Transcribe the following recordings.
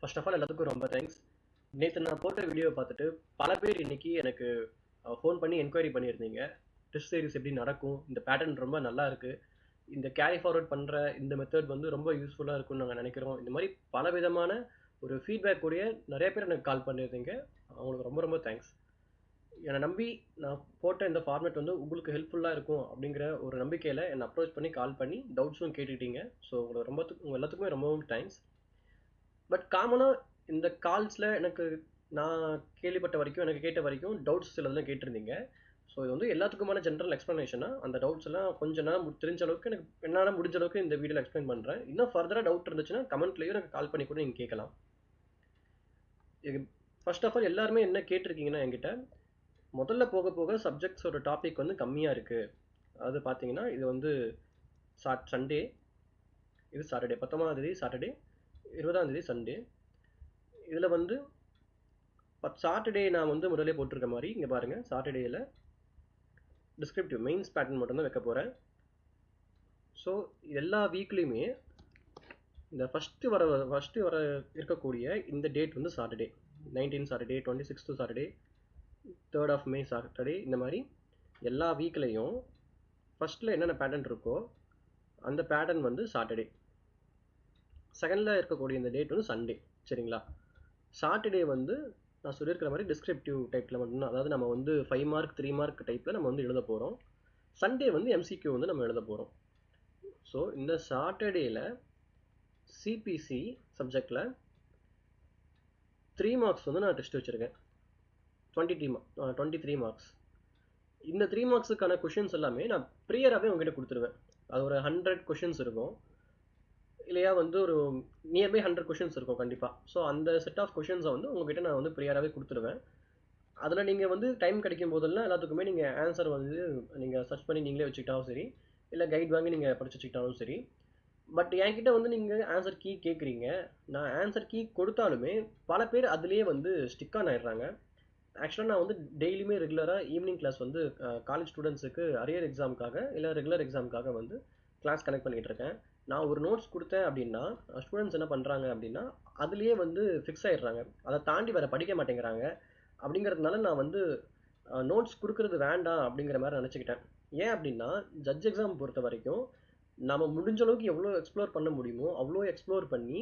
First of all எல்லாத்துக்கும் ரொம்ப thanks நேற்று நான் போட்ட வீடியோவை பார்த்துட்டு பல பேர் இன்னைக்கு எனக்கு ஃபோன் பண்ணி என்கொயரி பண்ணியிருந்தீங்க. டெஸ்ட் சீரிஸ் எப்படி நடக்கும்? இந்த பேட்டர்ன் ரொம்ப நல்லா இருக்கு. இந்த கேரி ஃபார்வர்ட் பண்ணுற இந்த மெத்தட் வந்து ரொம்ப யூஸ்ஃபுல்லாக இருக்கும்னு நாங்கள் நினைக்கிறோம். இந்த மாதிரி பல விதமான ஒரு ஃபீட்பேக் கூடிய நிறைய பேர் எனக்கு கால் பண்ணியிருந்தீங்க. அவங்களுக்கு ரொம்ப ரொம்ப தேங்க்ஸ் என்னை நம்பி நான் போட்ட இந்த ஃபார்மேட் வந்து உங்களுக்கு ஹெல்ப்ஃபுல்லாக இருக்கும் அப்படிங்கிற ஒரு நம்பிக்கையில் என்னை அப்ரோச் பண்ணி கால் பண்ணி டவுட்ஸும் கேட்டுக்கிட்டீங்க. ஸோ உங்களுக்கு ரொம்ப உங்கள் எல்லாத்துக்குமே ரொம்பவும் தேங்க்ஸ் பட் காமனாக இந்த கால்ஸில் எனக்கு நான் கேள்விப்பட்ட வரைக்கும் எனக்கு கேட்ட வரைக்கும் டவுட்ஸ் சிலதெல்லாம் கேட்டிருந்தீங்க. ஸோ இது வந்து எல்லாத்துக்குமான ஜென்ரல் எக்ஸ்ப்ளனேஷனாக அந்த டவுட்ஸ் எல்லாம் கொஞ்ச நேரம் தெரிஞ்ச அளவுக்கு எனக்கு என்னால் முடிஞ்ச அளவுக்கு இந்த வீடியோவில் எக்ஸ்பிளைன் பண்ணுறேன் இன்னும் ஃபர்தராக டவுட் இருந்துச்சுன்னா கமெண்ட்லேயும் எனக்கு கால் பண்ணி கூட நீங்கள் கேட்கலாம். இது ஃபர்ஸ்ட் ஆஃப் ஆல் எல்லாருமே என்ன கேட்டிருக்கீங்கன்னா என்கிட்ட முதல்ல போக போக சப்ஜெக்ட்ஸோட டாபிக் வந்து கம்மியாக இருக்குது அது பார்த்தீங்கன்னா இது வந்து சாட் சண்டே இது சாட்டர்டே பத்தொம்பதாம் தேதி சாட்டர்டே இருபதாந்தேதி சண்டே இதில் வந்து பட் சாட்டர்டே நான் வந்து முதலே போட்டிருக்க மாதிரி இங்கே பாருங்கள் சாட்டர்டேயில் டிஸ்கிரிப்டிவ் மெயின்ஸ் பேட்டர்ன் மட்டும்தான் வைக்க போகிறேன் ஸோ எல்லா வீக்லேயுமே இந்த ஃபஸ்ட்டு வர ஃபஸ்ட்டு வர இருக்கக்கூடிய இந்த டேட் வந்து Saturday nineteen Saturday twenty sixth Saturday third of May Saturday இந்த மாதிரி எல்லா வீக்லேயும் ஃபஸ்ட்டில் என்னென்ன பேட்டர்ன் இருக்கோ அந்த பேட்டர்ன் வந்து சாட்டர்டே செகண்டில் இருக்கக்கூடிய இந்த டேட் வந்து சண்டே சரிங்களா? சாட்டர்டே வந்து நான் சொல்லியிருக்கிற மாதிரி டிஸ்கிரிப்டிவ் டைப்பில் மட்டும்தான். அதாவது நம்ம வந்து ஃபைவ் மார்க் த்ரீ மார்க் டைப்பில் நம்ம வந்து எழுத போகிறோம் சண்டே வந்து எம்சிக்யூ வந்து நம்ம எழுத போகிறோம் ஸோ இந்த சாட்டர்டேயில் சிபிசி சப்ஜெக்டில் த்ரீ மார்க்ஸ் வந்து நான் டெஸ்ட் வச்சுருக்கேன். Twenty three twenty three marks இந்த த்ரீ மார்க்ஸுக்கான கொஷின்ஸ் எல்லாமே நான் ப்ரியராகவே உங்ககிட்ட கொடுத்துருவேன். அது ஒரு ஹண்ட்ரட் கொஷின்ஸ் இருக்கும். இல்லையா வந்து ஒரு நியர்பை ஹண்ட்ரட் கொஷின்ஸ் இருக்கும் கண்டிப்பாக ஸோ அந்த செட் ஆஃப் கொஷின்ஸை வந்து உங்ககிட்ட நான் வந்து ப்ரியராகவே கொடுத்துருவேன். அதில் நீங்கள் வந்து டைம் கிடைக்கும் போதெல்லாம் எல்லாத்துக்குமே நீங்கள் ஆன்சர் வந்து நீங்கள் சர்ச் பண்ணி நீங்களே வச்சுக்கிட்டாலும் சரி இல்லை கைட் வாங்கி நீங்கள் படிச்சு வச்சுக்கிட்டாலும் சரி. பட் என்கிட்ட வந்து நீங்கள் ஆன்சர் கீ கேட்குறீங்க நான் ஆன்சர் கீ கொடுத்தாலுமே பல பேர் அதுலேயே வந்து ஸ்டிக் ஆன் ஆயிடுறாங்க. ஆக்சுவலாக நான் வந்து டெய்லியுமே ரெகுலராக ஈவினிங் கிளாஸ் வந்து காலேஜ் ஸ்டூடெண்ட்ஸுக்கு அரியர் எக்ஸாமுக்காக இல்லை ரெகுலர் எக்ஸாமுக்காக வந்து கிளாஸ் கனெக்ட் பண்ணிகிட்டு இருக்கேன். நான் ஒரு நோட்ஸ் கொடுத்தேன் அப்படின்னா ஸ்டூடெண்ட்ஸ் என்ன பண்ணுறாங்க அப்படின்னா அதுலேயே வந்து ஃபிக்ஸ் ஆகிடுறாங்க அதை தாண்டி வேறு படிக்க மாட்டேங்கிறாங்க. அப்படிங்கிறதுனால நான் வந்து நோட்ஸ் கொடுக்கறது வேண்டாம் அப்படிங்கிற மாதிரி நினச்சிக்கிட்டேன். ஏன் அப்படின்னா ஜட்ஜ் எக்ஸாம் பொறுத்த வரைக்கும் நம்ம முடிஞ்ச அளவுக்கு எவ்வளோ எக்ஸ்ப்ளோர் பண்ண முடியுமோ அவ்வளோ எக்ஸ்ப்ளோர் பண்ணி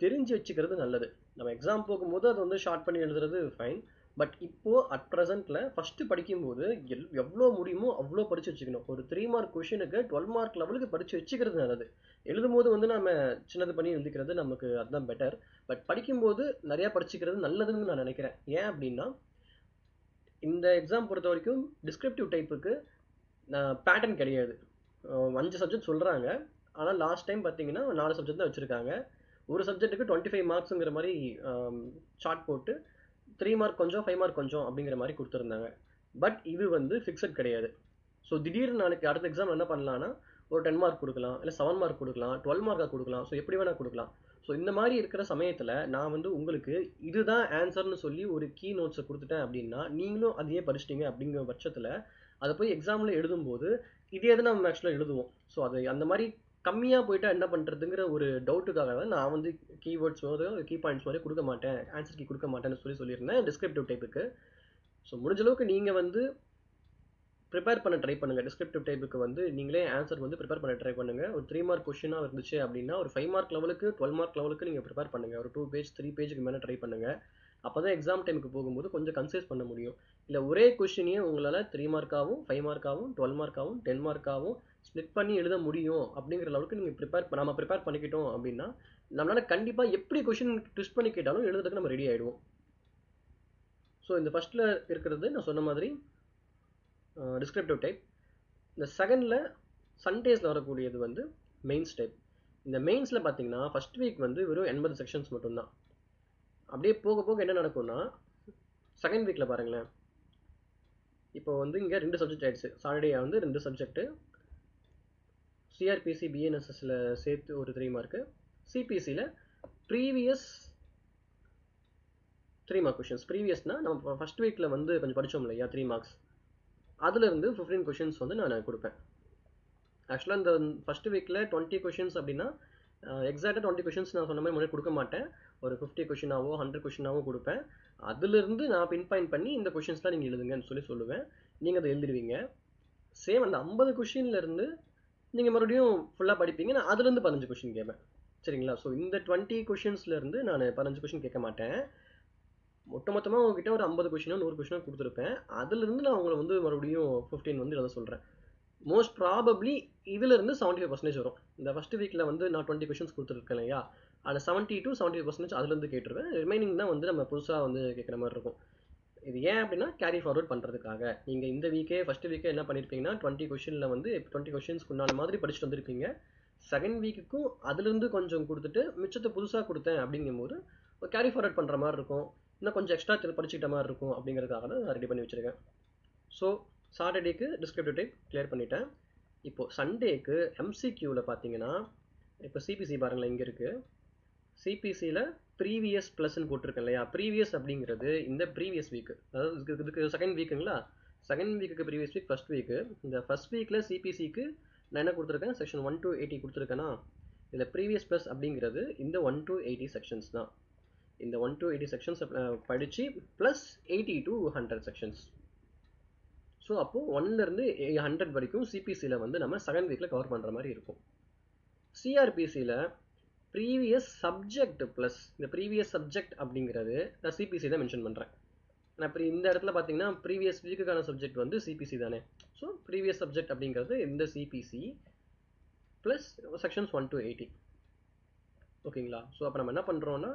தெரிஞ்சு வச்சுக்கிறது நல்லது. நம்ம எக்ஸாம் போகும்போது அது வந்து ஷார்ட் பண்ணி எழுதுறது ஃபைன் பட் இப்போது அட் ப்ரெசென்ட்டில் ஃபஸ்ட்டு படிக்கும்போது எல் எவ்வளோ முடியுமோ அவ்வளோ படித்து வச்சுக்கணும். ஒரு த்ரீ மார்க் கொஷினுக்கு டுவெல் மார்க் லெவலுக்கு படித்து வச்சுக்கிறது நல்லது. எழுதும் போது வந்து நம்ம சின்னது பண்ணி எழுதிக்கிறது நமக்கு அதுதான் பெட்டர் பட் படிக்கும்போது நிறையா படிச்சுக்கிறது நல்லதுன்னு நான் நினைக்கிறேன். ஏன் அப்படின்னா இந்த எக்ஸாம் பொறுத்த வரைக்கும் டிஸ்கிரிப்டிவ் டைப்புக்கு பேட்டர்ன் கிடையாது. அஞ்சு சப்ஜெக்ட் சொல்கிறாங்க ஆனால் லாஸ்ட் டைம் பார்த்தீங்கன்னா நாலு சப்ஜெக்ட் தான் வச்சுருக்காங்க. ஒரு சப்ஜெக்ட்டுக்கு டுவெண்ட்டி ஃபைவ் மார்க்ஸுங்கிற மாதிரி ஷார்ட் போட்டு த்ரீ மார்க் கொஞ்சம் ஃபைவ் மார்க் கொஞ்சம் அப்படிங்கிற மாதிரி கொடுத்துருந்தாங்க. பட் இது வந்து ஃபிக்ஸட் கிடையாது. ஸோ திடீர்னு நாளைக்கு அடுத்த எக்ஸாம் என்ன பண்ணலான்னா ஒரு டென் மார்க் கொடுக்கலாம் இல்லை செவன் மார்க் கொடுக்கலாம் டுவெல் மார்க்காக கொடுக்கலாம். ஸோ எப்படி வேணால் கொடுக்கலாம். ஸோ இந்த மாதிரி இருக்கிற சமயத்தில் நான் வந்து உங்களுக்கு இதுதான் ஆன்சர்னு சொல்லி ஒரு கீ நோட்ஸை கொடுத்துட்டேன் அப்படின்னா நீங்களும் அதையே படிச்சிட்டீங்க அப்படிங்கிற பட்சத்தில் அதை போய் எக்ஸாமில் எழுதும்போது இதே தான் நம்ம ஆக்சுவலாக எழுதுவோம். ஸோ அது அந்த மாதிரி கம்மியாக போயிட்டா என்ன பண்ணுறதுங்கிற ஒரு டவுட்டுக்காக தான் நான் வந்து கீவேர்ட்ஸ் மாதிரி கீ பாயிண்ட்ஸ் மாதிரி கொடுக்க மாட்டேன். ஆன்சர் கீ கொடுக்க மாட்டேன்னு சொல்லி சொல்லியிருந்தேன் டிஸ்கிரிப்டிவ் டைப்புக்கு ஸோ முடிஞ்ச அளவுக்கு நீங்கள் வந்து ப்ரிப்பேர் பண்ண ட்ரை பண்ணுங்கள் டிஸ்கிரிப்டிவ் டைப்புக்கு வந்து நீங்களே ஆன்சர் வந்து ப்ரிப்பேர் பண்ண ட்ரை பண்ணுங்கள் ஒரு த்ரீ மார்க் கொஷினாக இருந்துச்சு அப்படின்னா ஒரு ஃபைவ் மார்க் லெவலுக்கு டுவெல் மார்க் லெவலுக்கு நீங்கள் ப்ரிப்பேர் பண்ணுங்கள் ஒரு டூ பேஜ் த்ரீ பேஜுக்கு மேலே ட்ரை பண்ணுங்கள் அப்போ தான் எக்ஸாம் டைமுக்கு போகும்போது கொஞ்சம் கன்சைஸ் பண்ண முடியும். இல்லை ஒரே கொஷினையே உங்களால் த்ரீ மார்க்காகவும் ஃபைவ் மார்க்காகவும் டுவெல் மார்க்காகவும் டென் மார்க்காகவும் ஸ்ப்ளிட் பண்ணி எழுத முடியும் அப்படிங்கிற அளவுக்கு நீங்கள் ப்ரிப்பேர் நம்ம ப்ரிப்பேர் பண்ணிக்கிட்டோம் அப்படின்னா நம்மளால் கண்டிப்பாக எப்படி கொஷின் ட்விஸ்ட் பண்ணி கேட்டாலும் எழுதுறதுக்கு நம்ம ரெடி ஆகிடுவோம் ஸோ இந்த ஃபஸ்ட்டில் இருக்கிறது நான் சொன்ன மாதிரி டிஸ்கிரிப்டிவ் டைப் இந்த செகண்டில் சண்டேஸில் வரக்கூடியது வந்து மெயின்ஸ் டைப் இந்த மெயின்ஸில் பார்த்தீங்கன்னா ஃபஸ்ட் வீக் வந்து வெறும் எண்பது செக்ஷன்ஸ் மட்டும்தான். அப்படியே போக போக என்ன நடக்கும்னா செகண்ட் வீக்கில் பாருங்களேன். இப்போ வந்து இங்கே ரெண்டு சப்ஜெக்ட் ஆயிடுச்சு. சாட்டர்டே வந்து ரெண்டு சப்ஜெக்ட்டு சிஆர்பிசி பிஎன்எஸ்எஸில் சேர்த்து ஒரு த்ரீ மார்க்கு சிபிசியில் ப்ரீவியஸ் த்ரீ மார்க் கொஷின்ஸ் ப்ரீவியஸ்னால் நம்ம ஃபஸ்ட் வீக்கில் வந்து கொஞ்சம் படித்தோம் இல்லையா த்ரீ மார்க்ஸ் அதுலேருந்து ஃபிஃப்டீன் கொஷின்ஸ் வந்து நான் கொடுப்பேன். ஆக்சுவலாக இந்த ஃபஸ்ட் வீக்கில் டுவெண்ட்டி கொஷின்ஸ் அப்படின்னா எக்ஸாக்டாக டுவெண்ட்டி கொஷின்ஸ் நான் சொன்ன மாதிரி முன்னாடி கொடுக்க மாட்டேன். ஒரு ஃபிஃப்டி கொஷினாவோ ஹண்ட்ரட் கொஷினாவோ கொடுப்பேன். அதுலேருந்து நான் பின் பாயிண்ட் பண்ணி இந்த கொஷின்ஸ்லாம் நீங்கள் எழுதுங்கன்னு சொல்லி சொல்லுவேன். நீங்கள் அதை எழுதிடுவீங்க. சேம் அந்த ஐம்பது கொஷின்லேருந்து நீங்கள் மறுபடியும் ஃபுல்லாக படிப்பீங்க. நான் அதுலேருந்து பதினஞ்சு கொஷின் கேட்பேன். சரிங்களா? ஸோ இந்த டுவெண்ட்டி கொஷின்ஸ்லேருந்து நான் பதினஞ்சு கொஷின் கேட்க மாட்டேன். மொத்த மொத்தமாக உங்ககிட்ட ஒரு ஐம்பது கொஷினோ நூறு கொஷினோ கொடுத்துருப்பேன். அதுலேருந்து நான் உங்களை வந்து மறுபடியும் ஃபிஃப்டீன் வந்து எழுத சொல்கிறேன் மோஸ்ட் ப்ராபப்ளி இதுலேருந்து செவன்ட்டி ஃபைவ் பர்சன்டேஜ் வரும். இந்த ஃபஸ்ட் வீக்கில் வந்து நான் டுவெண்ட்டி கொஷின்ஸ் கொடுத்துருக்கேன் இல்லையா? அதில் செவன்ட்டி டு செவன்ட்டி பர்சன்டேஜ் அதுலேருந்து கேட்டுருவேன். ரிமைனிங் தான் வந்து நம்ம புதுசாக வந்து கேட்குற மாதிரி இருக்கும். இது ஏன் அப்படின்னா கேரி ஃபார்வர்ட் பண்ணுறதுக்காக நீங்கள் இந்த வீக்கே ஃபஸ்ட் வீக்கே என்ன பண்ணியிருப்பீங்கன்னா டுவெண்ட்டி கொஷினில் வந்து டுவெண்ட்டி கொஷின்ஸ்க்கு உண்டான மாதிரி படிச்சுட்டு வந்திருப்பீங்க செகண்ட் வீக்குக்கும் அதுலேருந்து கொஞ்சம் கொடுத்துட்டு மிச்சத்தை புதுசாக கொடுத்தேன் அப்படிங்கும்போது ஒரு கேரி ஃபார்வர்ட் பண்ணுற மாதிரி இருக்கும். இன்னும் கொஞ்சம் எக்ஸ்ட்ரா படிச்சுக்கிட்ட மாதிரி இருக்கும் அப்படிங்கிறதுக்காக தான் நான் ரெடி பண்ணி வச்சுருக்கேன். ஸோ சாட்டர்டேக்கு டிஸ்கிரிப்டிவ் டைப் கிளியர் பண்ணிட்டேன். இப்போது சண்டேக்கு எம்சிக்யூவில் பார்த்தீங்கன்னா இப்போ சிபிசி பாருங்களேன் இங்கே இருக்குது சிபிசியில் ப்ரீவியஸ் ப்ளஸ்ன்னு போட்டிருக்கேன் இல்லையா? ப்ரீவியஸ் அப்படிங்கிறது இந்த ப்ரீவியஸ் வீக்கு அதாவது இதுக்கு இதுக்கு செகண்ட் வீக்குங்களா செகண்ட் வீக்குக்கு ப்ரீவியஸ் வீக் ஃபஸ்ட் வீக்கு இந்த ஃபஸ்ட் வீக்கில் சிபிசிக்கு நான் என்ன கொடுத்துருக்கேன்? செக்ஷன் ஒன் டு எயிட்டி கொடுத்துருக்கேன்னா இதில் ப்ரீவியஸ் ப்ளஸ் அப்படிங்கிறது இந்த ஒன் டு எயிட்டி செக்ஷன்ஸ் தான். இந்த ஒன் டு எயிட்டி செக்ஷன்ஸ் படித்து plus eighty to hundred sections so அப்போது ஒன்லேருந்து ஹண்ட்ரட் வரைக்கும் சிபிசியில் வந்து நம்ம செகண்ட் வீக்கில் கவர் பண்ணுற மாதிரி இருக்கும். சிஆர்பிசியில் ப்ரீவியஸ் சப்ஜெக்ட் ப்ளஸ் இந்த ப்ரீவியஸ் சப்ஜெக்ட் அப்படிங்கிறது நான் சிபிசி தான் மென்ஷன் பண்ணுறேன் நான் இப்போ இந்த இடத்துல பார்த்தீங்கன்னா ப்ரீவியஸ் வீக்குக்கான சப்ஜெக்ட் வந்து சிபிசி தானே. ஸோ ப்ரீவியஸ் சப்ஜெக்ட் அப்படிங்கிறது இந்த CPC plus sections one to eighty ஓகேங்களா ஸோ அப்போ நம்ம என்ன பண்ணுறோன்னா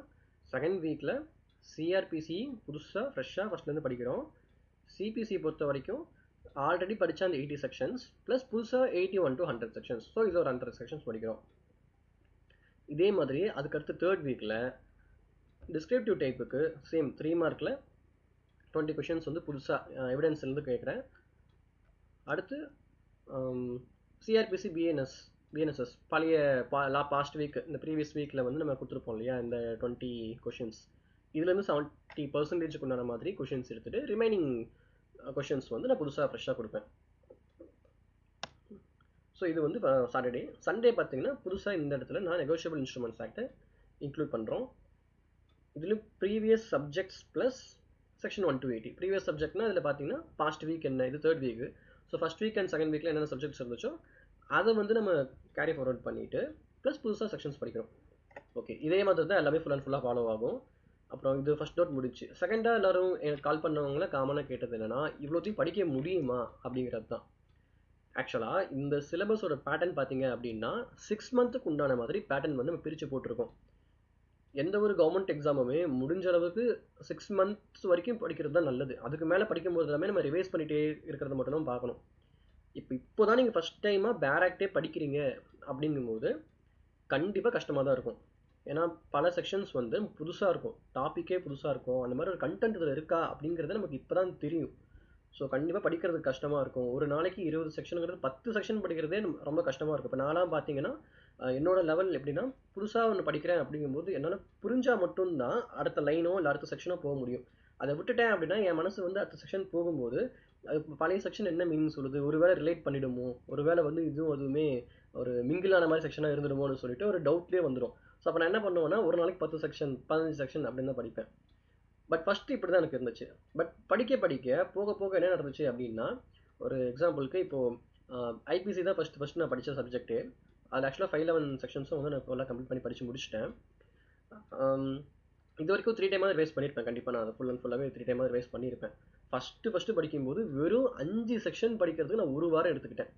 செகண்ட் வீக்கில் சிஆர்பிசி புதுசாக ஃப்ரெஷ்ஷாக ஃபஸ்ட்லேருந்து படிக்கிறோம். சிபிசி பொறுத்த வரைக்கும் ஆல்ரெடி படித்த அந்த எயிட்டி செக்ஷன்ஸ் ப்ளஸ் புதுசாக eighty one to hundred sections so இது ஒரு ஹண்ட்ரட் செக்ஷன்ஸ் படிக்கிறோம். இதே மாதிரி அதுக்கடுத்து தேர்ட் வீக்கில் டிஸ்கிரிப்டிவ் டைப்புக்கு சேம் த்ரீ மார்க்கில் டுவெண்ட்டி கொஷின்ஸ் வந்து புதுசாக எவிடன்ஸ்லேருந்து கேட்குறேன். அடுத்து சிஆர்பிசி பிஎன்எஸ் பிஎன்எஸ்எஸ் பழைய பா லா பாஸ்ட் வீக் இந்த ப்ரீவியஸ் வீக்கில் வந்து நம்ம கொடுத்துருப்போம் இல்லையா இந்த டுவெண்ட்டி கொஷின்ஸ் இதுலேருந்து செவன்ட்டி பர்சன்டேஜுக்கு உண்டான மாதிரி கொஷின்ஸ் எடுத்துகிட்டு ரிமைனிங் கொஷின்ஸ் வந்து நான் புதுசாக ஃப்ரெஷ்ஷாக கொடுப்பேன். ஸோ இது வந்து சாட்டர்டே சண்டே பார்த்தீங்கன்னா புதுசாக இந்த இடத்துல நான் நெகோஷியபிள் இன்ஸ்ட்ருமெண்ட்ஸ் ஆக்டை இன்க்ளூட் பண்ணுறோம் இதுலேயும் previous subjects plus section one to eighty previous சப்ஜெக்ட்னா இதில் பார்த்தீங்கன்னா பாஸ்ட் வீக் என்ன இது third week so first week and second வீக்கில் என்னென்ன சப்ஜெக்ட்ஸ் இருந்துச்சோ அதை வந்து நம்ம கேரி ஃபார்வர்ட் பண்ணிவிட்டு ப்ளஸ் புதுசாக செக்ஷன்ஸ் படிக்கிறோம். ஓகே இதே மாதிரி தான் எல்லாமே ஃபுல் அண்ட் ஃபுல்லாக ஃபாலோ ஆகும். அப்புறம் இது ஃபஸ்ட் நோட் முடிச்சு. செகண்டாக எல்லோரும் எனக்கு கால் பண்ணவங்கள காமனாக கேட்டது என்னென்னா இவ்வளோத்தையும் படிக்க முடியுமா? அப்படிங்கிறது தான். ஆக்சுவலாக இந்த சிலபஸோட பேட்டர்ன் பார்த்தீங்க அப்படின்னா சிக்ஸ் மந்த்துக்கு உண்டான மாதிரி பேட்டர்ன் வந்து நம்ம பிரித்து போட்டிருக்கோம். எந்த ஒரு கவர்மெண்ட் எக்ஸாமுமே முடிஞ்ச அளவுக்கு சிக்ஸ் மந்த்ஸ் வரைக்கும் படிக்கிறது தான் நல்லது. அதுக்கு மேலே படிக்கும்போது எல்லாமே நம்ம ரிவைஸ் பண்ணிகிட்டே இருக்கிறத மட்டும் தான் பார்க்கணும். இப்போ இப்போ தான் நீங்கள் ஃபஸ்ட் டைமாக பேராக்டே படிக்கிறீங்க அப்படிங்கும்போது கண்டிப்பாக கஷ்டமாக தான் இருக்கும். ஏன்னா பல செக்ஷன்ஸ் வந்து புதுசாக இருக்கும். டாப்பிக்கே புதுசாக இருக்கும். அந்த மாதிரி ஒரு கண்டென்ட் இதில் இருக்கா அப்படிங்கிறது நமக்கு இப்போ தான் தெரியும். ஸோ கண்டிப்பாக படிக்கிறது கஷ்டமாக இருக்கும். ஒரு நாளைக்கு இருபது செக்ஷனுங்கிறது பத்து செக்ஷன் படிக்கிறதே ரொம்ப கஷ்டமாக இருக்கும். இப்போ நான்லாம் பார்த்தீங்கன்னா என்னோட லெவல் எப்படின்னா புதுசாக ஒன்று படிக்கிறேன் அப்படிங்கும்போது என்னால் புரிஞ்சால் மட்டும்தான் அடுத்த லைனோ இல்லை அடுத்த செக்ஷனோ போக முடியும். அதை விட்டுட்டேன் அப்படின்னா என் மனசு வந்து அடுத்த செக்ஷன் போகும்போது அது பழைய செக்ஷன் என்ன மீனிங் சொல்லுது? ஒருவேளை ரிலேட் பண்ணிடுமோ? ஒருவேளை வந்து இதுவும் அதுவுமே ஒரு மிங்கிளான மாதிரி செக்ஷனாக இருந்துடுமோன்னு சொல்லிட்டு ஒரு டவுட்லேயே வந்துடும் ஸோ அப்போ நான் என்ன பண்ணுவேன்னா ஒரு நாளைக்கு பத்து செக்ஷன் பதினஞ்சு செக்ஷன் அப்படின்னு தான் படிப்பேன். பட் ஃபஸ்ட்டு இப்படி தான் எனக்கு இருந்துச்சு. பட் படிக்க படிக்க போக போக என்ன நடந்துச்சு அப்படின்னா ஒரு எக்ஸாம்பிளுக்கு இப்போது ஐபிசி தான் ஃபஸ்ட் ஃபஸ்ட் நான் படித்த சப்ஜெக்ட்டு அது ஆக்சுவலாக ஃபைவ் லெவன் செக்ஷன்ஸும் வந்து நான் ஃபுல்லாக கம்ப்ளீட் பண்ணி படித்து முடிச்சிட்டேன். இது வரைக்கும் த்ரீ டைமாக வேஸ்ட் பண்ணியிருப்பேன் கண்டிப்பாக நான் அதை ஃபுல் அண்ட் ஃபுல்லாகவே த்ரீ டைமாக வேஸ்ட் பண்ணியிருப்பேன் ஃபஸ்ட்டு ஃபஸ்ட்டு படிக்கும்போது வெறும் அஞ்சு செக்ஷன் படிக்கிறதுக்கு நான் ஒரு வாரம் எடுத்துக்கிட்டேன்.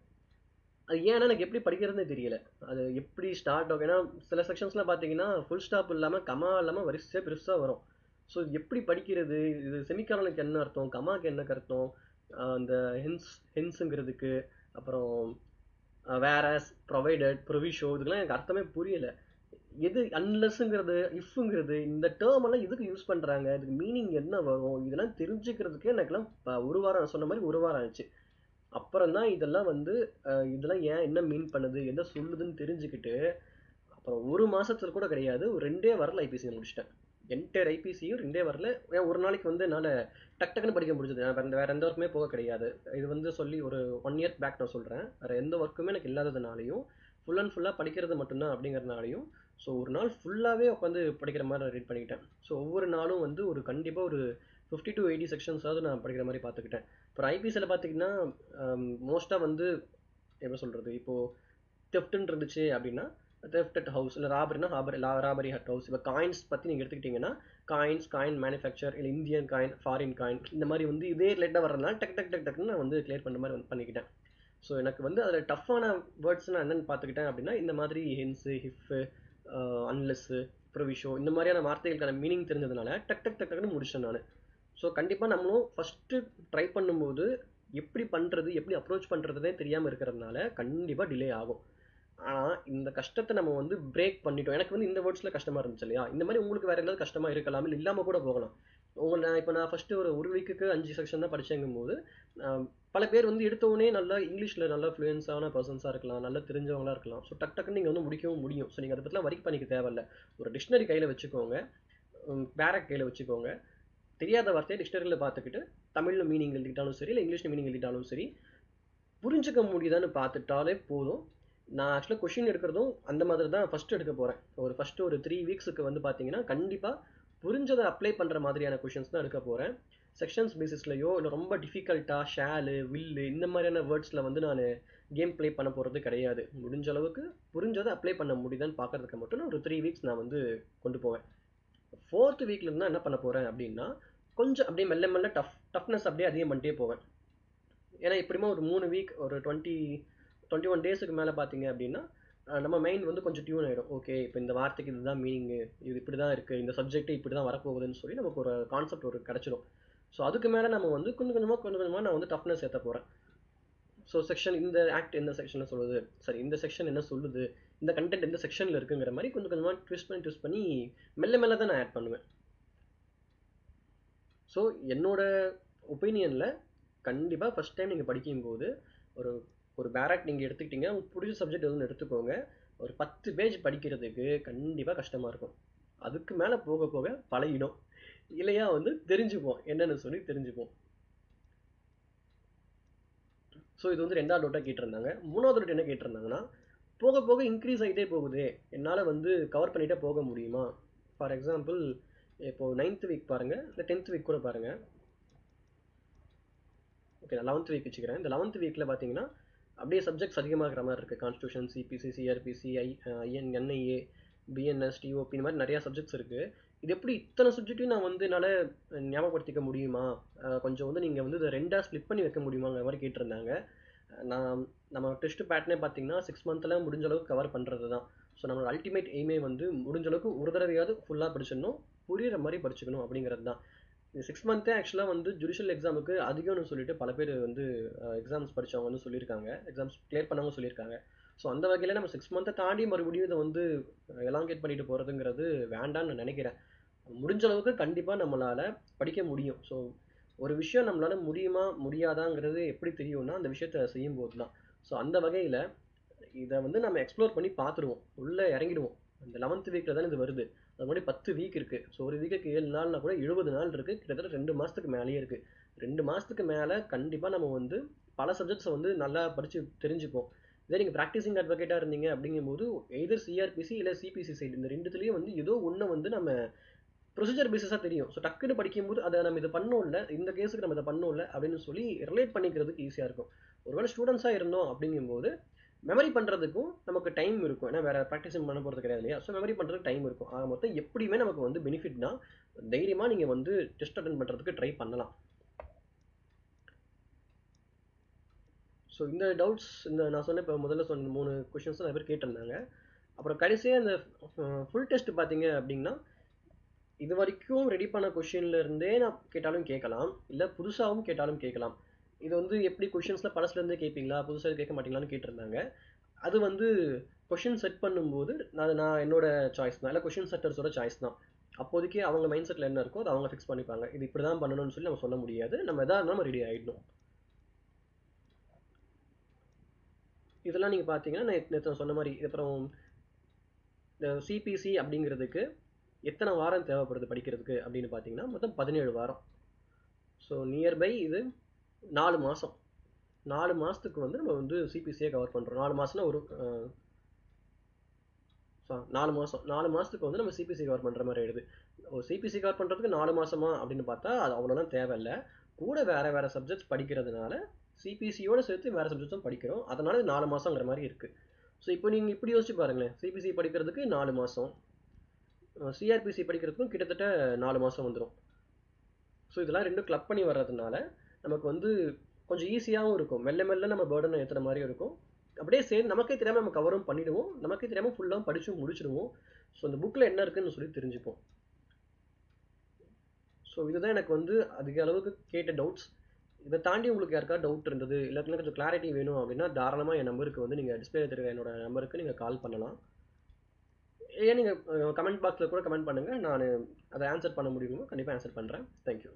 அது ஏன்னா எனக்கு எப்படி படிக்கிறதுனே தெரியல. அது எப்படி ஸ்டார்ட் ஆகும்? ஏன்னா சில செக்ஷன்ஸ்லாம் பார்த்தீங்கன்னா ஃபுல் ஸ்டாப் இல்லாமல் கமா இல்லாமல் வரிசையாக பெருசாக வரும். ஸோ எப்படி படிக்கிறது? இது செமிகாலனுக்கு என்ன அர்த்தம்? கமாக்கு என்ன அர்த்தம்? அந்த ஹென்ஸ் ஹென்ஸுங்கிறதுக்கு அப்புறம் வேரஸ் ப்ரொவைடட் ப்ரொவிஷோ இதுக்கெல்லாம் எனக்கு அர்த்தமே புரியலை. எது அன்லெஸ்ஸுங்கிறது இஃப்ங்கிறது இந்த டேர்ம் எல்லாம் எதுக்கு யூஸ் பண்ணுறாங்க இதுக்கு மீனிங் என்ன வரும்? இதெல்லாம் தெரிஞ்சுக்கிறதுக்கே எனக்குலாம் ஒரு வாரம் சொன்ன மாதிரி ஒரு வாரம் ஆச்சு. அப்புறம் தான் இதெல்லாம் வந்து இதெல்லாம் ஏன் என்ன மீன் பண்ணுது? என்ன சொல்லுதுன்னு தெரிஞ்சுக்கிட்டு அப்புறம் ஒரு மாதத்துல கூட கிடையாது. ஒரு ரெண்டே வரல ஐபிசி முடிச்சிட்டேன். என்டையர் ஐபிசியும் ரெண்டே வரல ஏன் ஒரு நாளைக்கு வந்து என்னால் டக் டக்குன்னு படிக்க முடிஞ்சது. வேறு வேறு எந்த ஒர்க்குமே போக கிடையாது. இது வந்து சொல்லி ஒரு ஒன் இயர் பேக் நான் சொல்கிறேன் வேறு எந்த ஒர்க்குமே எனக்கு இல்லாததுனாலையும் ஃபுல் அண்ட் ஃபுல்லாக படிக்கிறது மட்டும்தான் அப்படிங்கிறதுனாலையும் ஸோ ஒரு நாள் ஃபுல்லாகவே உட்காந்து படிக்கிற மாதிரி ரீட் பண்ணிக்கிட்டேன். ஸோ ஒவ்வொரு நாளும் வந்து ஒரு கண்டிப்பாக ஒரு ஃபிஃப்டி டு எயிட்டி செக்ஷன்ஸாவது நான் படிக்கிற மாதிரி பார்த்துக்கிட்டேன். அப்புறம் ஐபிஎஸ்சில் பார்த்தீங்கன்னா மோஸ்ட்டாக வந்து எப்படி சொல்கிறது இப்போது தெஃப்ட்னு இருந்துச்சு அப்படின்னா தெஃப்ட் அட் ஹவுஸ் இல்லை ராபரினா ராபரி ராபரி ஹட் ஹவுஸ் இப்போ காயின்ஸ் பற்றி நீங்கள் எடுத்துக்கிட்டிங்கன்னா காயின்ஸ் காயின் மேனுஃபேக்சர் இல்லை இந்தியன் காயின் ஃபாரின் காயின் இந்த மாதிரி வந்து இதே ரிலேட்டாக வர்றதுனால டக் டக் டக் டக்குன்னு நான் வந்து கிளியர் பண்ணுற மாதிரி வந்து பண்ணிக்கிட்டேன். ஸோ எனக்கு வந்து அதில் டஃப்பான வேர்ட்ஸ் நான் என்னென்னு பார்த்துக்கிட்டேன் அப்படின்னா இந்த மாதிரி ஹென்ஸு ஹிஃப்பு அன்லெஸ்ஸு ப்ரொவிஷோ இந்த மாதிரியான வார்த்தைகளுக்கான மீனிங் தெரிஞ்சதுனால டக் டக் டக் டக்குன்னு முடிச்சேன் நான். ஸோ கண்டிப்பாக நம்மளும் ஃபஸ்ட்டு ட்ரை பண்ணும்போது எப்படி பண்ணுறது எப்படி அப்ரோச் பண்ணுறதுனே தெரியாமல் இருக்கிறதுனால கண்டிப்பாக டிலே ஆகும். ஆனால் இந்த கஷ்டத்தை நம்ம வந்து பிரேக் பண்ணிட்டோம். எனக்கு வந்து இந்த வேர்ட்ஸில் கஷ்டமாக இருந்துச்சு இல்லையா? இந்த மாதிரி உங்களுக்கு வேறு ஏதாவது கஷ்டமாக இருக்கலாம் இல்லை இல்லாமல் கூட போகலாம். உங்களை நான் இப்போ நான் ஃபஸ்ட்டு ஒரு ஒரு வீக்குக்கு அஞ்சு செக்ஷன் தான் படிச்சேங்கும்போது பல பேர் வந்து எடுத்தவொடனே நல்லா இங்கிலீஷில் நல்லா ஃப்ளூயன்ஸான பர்சன்ஸாக இருக்கலாம் நல்லா தெரிஞ்சவங்களா இருக்கலாம். ஸோ டக் டக்குன்னு நீங்கள் வந்து முடிக்கவும் முடியும். ஸோ நீங்கள் அதை பற்றிலாம் வரிக் பண்ணிக்க தேவையில்ல. ஒரு டிக்ஷனரி கையில் வச்சுக்கோங்க. பேரக் கையில் வச்சுக்கோங்க. தெரியாத வார்த்தையை டிக்ஷனரியில் பார்த்துக்கிட்டு தமிழில் மீனிங் எழுதிட்டாலும் சரி இல்லை இங்கிலீஷில் மீனிங் எழுதிட்டாலும் சரி புரிஞ்சுக்க முடியுதான்னு பார்த்துட்டாலே போதும். நான் ஆக்சுவலாக கொஷின் எடுக்கிறதும் அந்த மாதிரி தான் ஃபஸ்ட்டு எடுக்க போகிறேன் ஒரு ஃபஸ்ட்டு ஒரு த்ரீ வீக்ஸுக்கு வந்து பார்த்தீங்கன்னா கண்டிப்பாக புரிஞ்சதை அப்ளை பண்ணுற மாதிரியான கொஷின்ஸ் தான் எடுக்க போகிறேன் செக்ஷன்ஸ் பேசிஸ்லையோ இல்லை ரொம்ப டிஃபிகல்ட்டாக ஷேலு வில்லு இந்த மாதிரியான வேர்ட்ஸில் வந்து நான் கேம் ப்ளே பண்ண போகிறது கிடையாது. முடிஞ்ச அளவுக்கு புரிஞ்சதை அப்ளை பண்ண முடியுதான்னு பார்க்குறதுக்கு மட்டும் நான் ஒரு த்ரீ வீக்ஸ் நான் வந்து கொண்டு போவேன். ஃபோர்த் வீக்லேருந்து இருந்தால் என்ன பண்ண போகிறேன் அப்படின்னா கொஞ்சம் அப்படியே மெல்ல மெல்ல டஃப் டஃப்னஸ் அப்படியே அதிகம் பண்ணிட்டே போவேன். ஏன்னா எப்படியுமே ஒரு மூணு வீக் ஒரு டுவெண்ட்டி டுவெண்ட்டி ஒன் டேஸுக்கு மேலே பார்த்தீங்க அப்படின்னா நம்ம மைண்ட் வந்து கொஞ்சம் டியூன் ஆகிடும் ஓகே இப்போ இந்த வார்த்தைக்கு இதுதான் மீனிங்கு இது இப்படி தான் இருக்குது இந்த சப்ஜெக்ட் இப்படி தான் வரப்போகுதுன்னு சொல்லி நமக்கு ஒரு கான்செப்ட் ஒரு கிடச்சிடும். ஸோ அதுக்கு மேலே நம்ம வந்து கொஞ்சம் கொஞ்சமாக கொஞ்சம் கொஞ்சமாக நான் வந்து டஃப்னஸ் ஏற்ற போகிறேன் ஸோ செக்ஷன் இந்த ஆக்ட் எந்த செக்ஷனில் சொல்லுது? சரி இந்த செக்ஷன் என்ன சொல்லுது? இந்த கண்டென்ட் எந்த செக்ஷனில் இருக்குங்கிற மாதிரி கொஞ்சம் கொஞ்சமாக ட்விஸ்ட் பண்ணி ட்விஸ்ட் பண்ணி மெல்ல மெல்ல தான் நான் ஆட் பண்ணுவேன். ஸோ என்னோட ஒப்பீனியனில் கண்டிப்பாக ஃபஸ்ட் டைம் நீங்கள் படிக்கும்போது ஒரு ஒரு பேரட் நீங்கள் எடுத்துக்கிட்டிங்கன்னா உங்களுக்கு பிடிச்ச சப்ஜெக்ட் எதுவும் எடுத்துக்கோங்க. ஒரு பத்து பேஜ் படிக்கிறதுக்கு கண்டிப்பாக கஷ்டமாக இருக்கும். அதுக்கு மேலே போக போக பழகிடும். இல்லையா வந்து தெரிஞ்சுப்போம். என்னென்னு சொல்லி தெரிஞ்சுப்போம். ஸோ இது வந்து ரெண்டாவது டோட்டாக கேட்டிருந்தாங்க. மூணாவது டோட் என்ன கேட்டிருந்தாங்கன்னா போக போக இன்க்ரீஸ் ஆகிட்டே போகுது. என்னால் வந்து கவர் பண்ணிகிட்டே போக முடியுமா? ஃபார் எக்ஸாம்பிள் இப்போது நைன்த் வீக் பாருங்கள் இல்லை டென்த் வீக் கூட பாருங்கள் ஓகே நான் லெவன்த் வீக் வச்சுக்கிறேன். இந்த லெவன்த் வீக்கில் பார்த்தீங்கன்னா அப்படியே சப்ஜெக்ட்ஸ் அதிகமாகிற மாதிரி இருக்குது constitution CPC CrPC I IN NIA BNS TOP இந்த மாதிரி நிறையா சப்ஜெக்ட்ஸ் இருக்குது இது எப்படி இத்தனை சப்ஜெக்ட்டையும் நான் வந்து என்னால் ஞாபகப்படுத்திக்க முடியுமா? கொஞ்சம் வந்து நீங்கள் வந்து இதை ரெண்டாக ஸ்ப்ளிட் பண்ணி வைக்க முடியுமாங்கிற மாதிரி கேட்டிருந்தாங்க. நான் நம்ம டெஸ்ட் பேட்டர்னே பார்த்தீங்கன்னா சிக்ஸ் மந்த்தில் முடிஞ்ச அளவுக்கு கவர் பண்ணுறது தான். ஸோ நம்மளோட அல்டிமேட் எய்மே வந்து முடிஞ்ச அளவுக்கு ஒரு தடவையாவது ஃபுல்லாக படிச்சிடணும் புரியுற மாதிரி படிச்சுக்கணும் அப்படிங்கிறது தான். சிக்ஸ் மந்த்தே ஆக்சுவலாக வந்து ஜுடிஷியல் எக்ஸாமுக்கு அதிகம்னு சொல்லிட்டு பல பேர் வந்து எக்ஸாம்ஸ் படித்தவங்க வந்து சொல்லியிருக்காங்க. எக்ஸாம்ஸ் கிளியர் பண்ணவங்க சொல்லியிருக்காங்க. ஸோ அந்த வகையில் நம்ம சிக்ஸ் மந்த்தை தாண்டி மறுபடியும் இதை வந்து எலாங்கேட் பண்ணிட்டு போகிறதுங்கிறது வேண்டான்னு நான் நினைக்கிறேன். முடிஞ்ச அளவுக்கு கண்டிப்பாக நம்மளால் படிக்க முடியும். ஸோ ஒரு விஷயம் நம்மளால் முடியுமா முடியாதாங்கிறது எப்படி தெரியும்னா அந்த விஷயத்த செய்யும்போது தான் ஸோ அந்த வகையில் இதை வந்து நம்ம எக்ஸ்ப்ளோர் பண்ணி பார்த்துருவோம். உள்ளே இறங்கிடுவோம். இந்த லெவன்த் வீக்கில் தான் இது வருது. அது மாதிரி பத்து வீக் இருக்குது ஸோ ஒரு வீக்குக்கு ஏழு நாள்னா கூட எழுபது நாள் இருக்குது கிட்டத்தட்ட ரெண்டு மாதத்துக்கு மேலேயே இருக்குது ரெண்டு மாதத்துக்கு மேலே கண்டிப்பாக நம்ம வந்து பல சப்ஜெக்ட்ஸை வந்து நல்லா படித்து தெரிஞ்சுப்போம். இதே நீங்கள் ப்ராக்டிசிங் அட்வொகேட்டாக இருந்தீங்க அப்படிங்கும்போது எதர் சிஆர்பிசி இல்லை சிபிசி சைடு இந்த ரெண்டுத்துலேயும் வந்து ஏதோ ஒன்று வந்து நம்ம ப்ரொசீஜர் பேசிஸாக தெரியும். ஸோ டக்குன்னு படிக்கும்போது அதை நம்ம இதை பண்ணோம்ல இந்த கேஸுக்கு நம்ம இதை பண்ணோம்ல அப்படின்னு சொல்லி ரிலேட் பண்ணிக்கிறதுக்கு ஈஸியாக இருக்கும். ஒருவேளை ஸ்டூடெண்ட்ஸாக இருந்தோம் அப்படிங்கும்போது மெமரி பண்ணுறதுக்கும் நமக்கு டைம் இருக்கும். ஏன்னா வேறு ப்ராக்டிஸ் பண்ண போகிறது கிடையாது இல்லையா? ஸோ மெமரி பண்ணுறதுக்கு டைம் இருக்கும். ஆக மொத்தம் எப்படியுமே நமக்கு வந்து பெனிஃபிட்னா தைரியமாக நீங்கள் வந்து டெஸ்ட் அட்டன் பண்ணுறதுக்கு ட்ரை பண்ணலாம். ஸோ இந்த டவுட்ஸ் இந்த நான் சொன்ன இப்போ முதல்ல சொன்ன மூணு கொஷின்ஸ் நிறைய பேர் கேட்டிருந்தாங்க. அப்புறம் கடைசியாக இந்த ஃபுல் டெஸ்ட் பார்த்தீங்க அப்படின்னா இது வரைக்கும் ரெடி பண்ண கொஷின்ல இருந்தே நான் கேட்டாலும் கேட்கலாம். இல்லை புதுசாகவும் கேட்டாலும் கேட்கலாம். இது வந்து எப்படி கொஷின்ஸில் பழசுலேருந்தே கேட்பீங்களா? புதுசாக கேட்க மாட்டீங்களான்னு கேட்டிருந்தாங்க. அது வந்து கொஷின் செட் பண்ணும்போது நான் நான் என்னோட சாய்ஸ் தான். இல்லை கொஷின் செட்டர்ஸோட சாய்ஸ் தான். அப்போதைக்கு அவங்க மைண்ட் செட்டில் என்ன இருக்கோ அதை அவங்க ஃபிக்ஸ் பண்ணிப்பாங்க. இது இப்படி தான் பண்ணணும்னு சொல்லி நம்ம சொல்ல முடியாது. நம்ம எதாக இருந்தாலும் நம்ம ரெடி ஆகிடணும் இதெல்லாம் நீங்கள் பார்த்தீங்கன்னா நான் நேற்று சொன்ன மாதிரி அப்புறம் இந்த சிபிசி அப்படிங்கிறதுக்கு எத்தனை வாரம் தேவைப்படுது படிக்கிறதுக்கு அப்படின்னு பார்த்தீங்கன்னா மொத்தம் பதினேழு வாரம். ஸோ நியர்பை இது நாலு மாதம் நாலு மாதத்துக்கு வந்து நம்ம வந்து சிபிசியை கவர் பண்ணுறோம் நாலு மாதம்னா ஒரு நாலு மாதம் நாலு மாதத்துக்கு வந்து நம்ம சிபிசி கவர் பண்ணுற மாதிரி ஆயிடுது. ஒரு சிபிசி கவர் பண்ணுறதுக்கு நாலு மாதமா அப்படின்னு பார்த்தா அது அவ்வளோலாம் தேவையில்லை. கூட வேறு வேறு சப்ஜெக்ட்ஸ் படிக்கிறதுனால சிபிசியோட சேர்த்து வேறு சப்ஜெக்ட்ஸும் படிக்கிறோம். அதனால இது நாலு மாதங்கிற மாதிரி இருக்குது ஸோ இப்போ நீங்கள் இப்படி யோசிச்சு பாருங்களேன். சிபிசி படிக்கிறதுக்கு நாலு மாதம் சிஆர்பிசி படிக்கிறதுக்கும் கிட்டத்தட்ட நாலு மாதம் வந்துடும் ஸோ இதெல்லாம் ரெண்டும் கிளப் பண்ணி வர்றதுனால நமக்கு வந்து கொஞ்சம் ஈஸியாகவும் இருக்கும். மெல்ல மெல்ல நம்ம பேர்டனை ஏற்றுற மாதிரியும் இருக்கும். அப்படியே சேர்ந்து நமக்கே தெரியாமல் நம்ம கவரும் பண்ணிடுவோம். நமக்கே தெரியாமல் ஃபுல்லாக படிச்சும் முடிச்சிடுவோம். ஸோ அந்த புக்கில் என்ன இருக்குன்னு சொல்லி தெரிஞ்சுப்போம். ஸோ இதுதான் எனக்கு வந்து அதிக அளவுக்கு கேட்ட டவுட்ஸ் இதை தாண்டி உங்களுக்கு யாருக்காவது டவுட் இருந்தது இல்லாட்டினா கொஞ்சம் கிளாரிட்டி வேணும் அப்படின்னா தாராளமாக என் நம்பருக்கு வந்து நீங்கள் டிஸ்பிளே தெரியுற என்னோட நம்பருக்கு நீங்கள் கால் பண்ணலாம். ஏன் நீங்கள் கமெண்ட் பாக்ஸில் கூட கமெண்ட் பண்ணுங்கள் நான் அதை ஆன்சர் பண்ண முடியுமோ கண்டிப்பாக ஆன்சர் பண்ணுறேன் தேங்க்யூ